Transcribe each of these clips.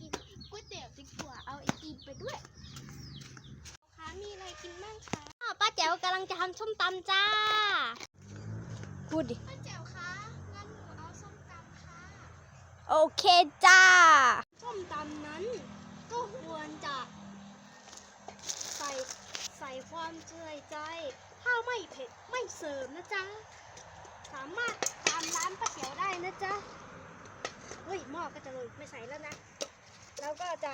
กินก๋วยเตี๋ยวดีกว่าเอาไอติมไปด้วยคะมีอะไรกินบ้างคะอ้าวป้าแจ๋วกำลังจะทำส้มตำจ้า พูดดิ ป้าแจ๋วคะงั้นหนูเอาส้มตำค่ะ โอเคจ้า ส้มตำนั้นก็ควรจะ ใส่ใส่ความเชื่อใจ ถ้าไม่เผ็ดไม่เสริมนะจ๊ะ สามารถตามร้านป้าแจ๋วได้นะจ๊ะ เฮ้ยหม้อก็จะเลยไม่ใส่แล้วนะ แล้วก็จะ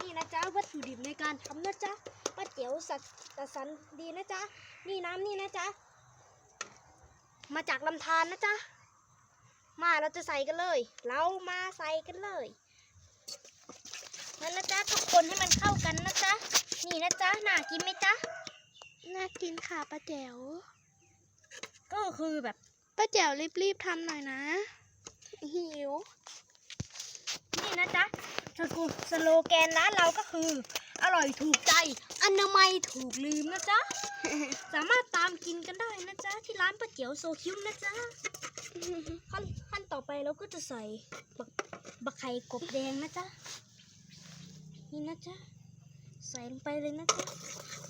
นี่นะจ๊ะวัตถุดิบในการทำนะจ๊ะป้าเจ๋วสัตว์สันดีนะจ๊ะนี่น้ำนี่นะจ๊ะมาจากลำธารนะจ๊ะมาเราจะใส่กันเลย เรามาใส่กันเลยนั่นนะจ๊ะทุกคนให้มันเข้ากันนะจ๊ะนี่นะจ๊ะน่ากินไหมจ๊ะน่ากินค่ะป้าแจ๋วก็คือแบบป้าแจ๋วรีบๆทำหน่อยนะหิวนี่นะจ๊ะ สกูสโลแกนร้านเราก็คือ อร่อยถูกใจอนามัยถูกลืมนะจ๊ะ สามารถตามกินกันได้นะจ๊ะ ที่ร้านป้าเจียวโซคิวนะจ๊ะขั้นขั้นต่อไปเราก็จะใส่บักบักไข่กบแดงนะจ๊ะ นี่นะจ๊ะ ใส่ลงไปเลยนะจ๊ะ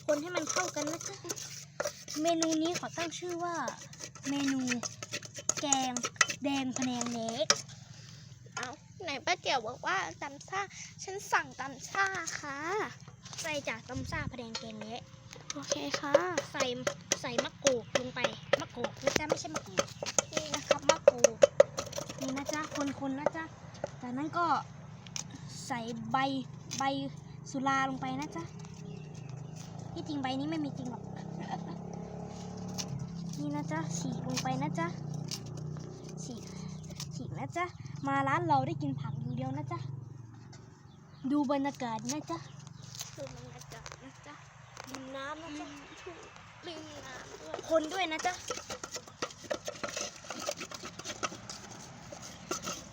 คนให้มันเข้ากันนะจ๊ะ เมนูนี้ขอตั้งชื่อว่า เมนู แกงแดงพะแนงเล็กเอา ไหนป้าแจ๋วบอกว่าตำซ่าฉันสั่งตำซ่าค่ะ ใส่จากต้มซ่าพะแดงแกงเละโอเคค่ะ ใส่ใส่มะกรูดลงไปมะกรูดนะจ๊ะไม่ใช่มะกรูดนี่นะครับมะกรูดนี่นะจ๊ะคนๆนะจ๊ะจากนั้นก็ใส่ใบใบสุราลงไปนะจ๊ะที่จริงใบนี้ไม่มีจริงหรอกนี่นะจ๊ะฉีกลงไปนะจ๊ะฉีกฉีกนะจ๊ะมาร้านเราได้กินผัก ดียวนะจ๊ะ ดูบรรยากาศนะจ๊ะคือบรรยากาศนะจ๊ะดื่มน้ำนะจ๊ะถูกลืมน้ำด้วยคนด้วยนะจ๊ะ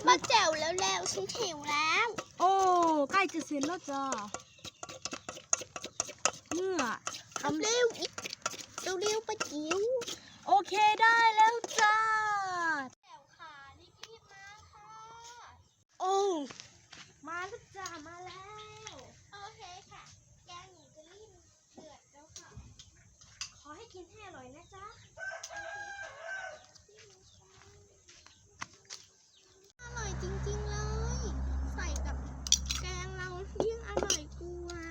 ป้าแจ๋วแล้วแล้วฉันหิวแล้ว โอ้ใกล้จะเสร็จแล้วจ้าเมื่อทำเร็วอีกเร็วๆป้าจิ๋วโอเคได้แล้วจ้า แจ๋วค่ะรีบๆมาค่ะ โอ้ มาแล้วจ้า มาแล้ว โอเคค่ะ แกงหมูจะรีบเดือดแล้วค่ะ ขอให้กินให้อร่อยนะจ๊ะ อร่อยจริงๆเลย ใส่กับแกงเรายิ่งอร่อยกว่า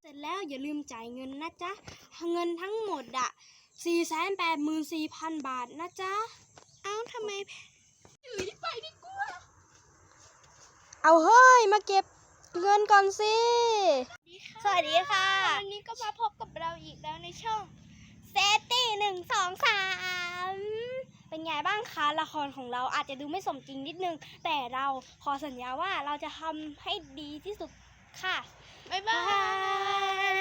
เสร็จแล้ว อย่าลืมจ่ายเงินนะจ๊ะ เงินทั้งหมดอะ4 8 4 0 0 0บาทนะจ๊ะ เอ้าทำไมอยู่ที่ไปดีกว่าเอาเฮ้ย มาเก็บเงินก่อนสิ สวัสดีค่ะ วันนี้ก็มาพบกับเราอีกแล้วในช่องเซตี้หนึ่งสองสามเป็นไงบ้างคะ ละครของเราอาจจะดูไม่สมจริงนิดนึง แต่เราขอสัญญาว่าเราจะทำให้ดีที่สุดค่ะ บ๊ายบาย